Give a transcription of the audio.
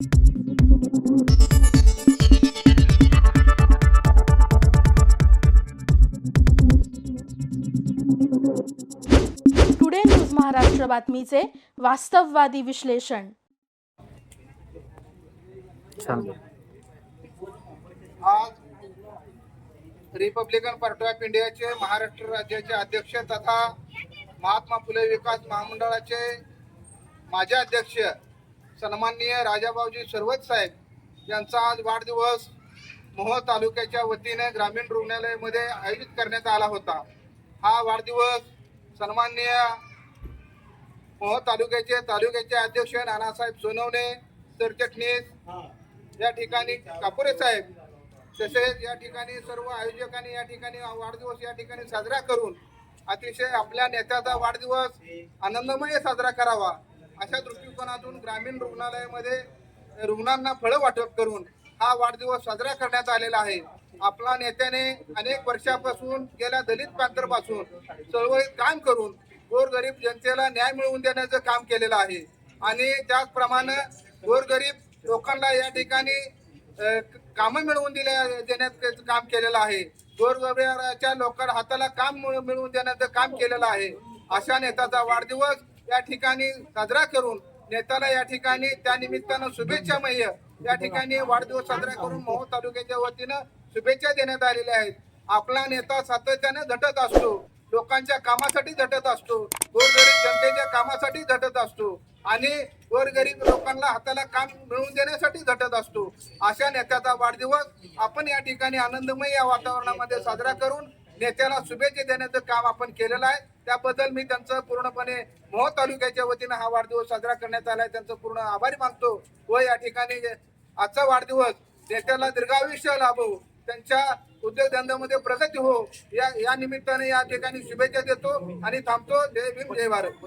Today news Maharashtra बातमीचे वास्तववादी विश्लेषण आज रिपब्लिकन पार्टी ऑफ इंडियाचे महाराष्ट्र राज्याचे अध्यक्ष तथा महात्मा फुले विकास महामंडळाचे माजी अध्यक्ष सन्माननीय राजाभाऊजी सर्वत साहेब यांचा आज वाढदिवस मोहोळ तालुक्याच्या वतीने ग्रामीण रुग्णालयामध्ये आयोजित करण्यात आला होता. हा वाढदिवस सन्माननीय मोहोळ तालुक्याचे तालुक्याचे अध्यक्ष नानासाहेब सोनवणे सरचटणीस या ठिकाणी कापुरे साहेब तसेच या ठिकाणी सर्व आयोजकांनी या ठिकाणी वाढदिवस या ठिकाणी साजरा करून अतिशय आपल्या नेत्याचा वाढदिवस आनंदमय साजरा करावा. अशा दृष्टिकोनातून ग्रामीण रुग्णालयामध्ये रुग्णांना फळं वाटप करून हा वाढदिवस साजरा करण्यात आलेला आहे. आपला नेत्याने अनेक वर्षापासून गेल्या दलित पासून चळवळीत काम करून गोरगरीब जनतेला न्याय मिळवून देण्याचं काम केलेलं आहे. आणि त्याचप्रमाणे गोरगरीब लोकांना या ठिकाणी कामं मिळवून दिल्या देण्याचं काम केलेलं आहे. गोरगरिबाच्या लोकांना हाताला काम मिळवून देण्याचं काम केलेलं आहे. अशा नेत्याचा वाढदिवस या ठिकाणी साजरा करून नेत्याला या ठिकाणी त्या निमित्तानं शुभेच्छामय या ठिकाणी वाढदिवस साजरा करून महो तालुक्याच्या वतीनं शुभेच्छा देण्यात आलेल्या आहेत. आपला नेता सातत्याने झटत असतो. लोकांच्या कामासाठी झटत असतो. गोरगरीब जनतेच्या कामासाठी झटत असतो. आणि गोरगरीब लोकांना हाताला काम मिळवून देण्यासाठी झटत असतो. अशा नेत्याचा वाढदिवस आपण या ठिकाणी आनंदमय या वातावरणामध्ये साजरा करून नेत्याला शुभेच्छा देण्याचं काम आपण केलेलं आहे. त्याबद्दल मी त्यांचं पूर्णपणे मोह तालुक्याच्या वतीनं हा वाढदिवस साजरा करण्यात आला त्यांचं पूर्ण आभारी मानतो व या ठिकाणी आजचा वाढदिवस नेत्याला दीर्घायुष्य लाभो त्यांच्या उद्योगधंद्यामध्ये प्रगती हो या या निमित्ताने या ठिकाणी शुभेच्छा देतो आणि थांबतो. जय भीम जय भारत.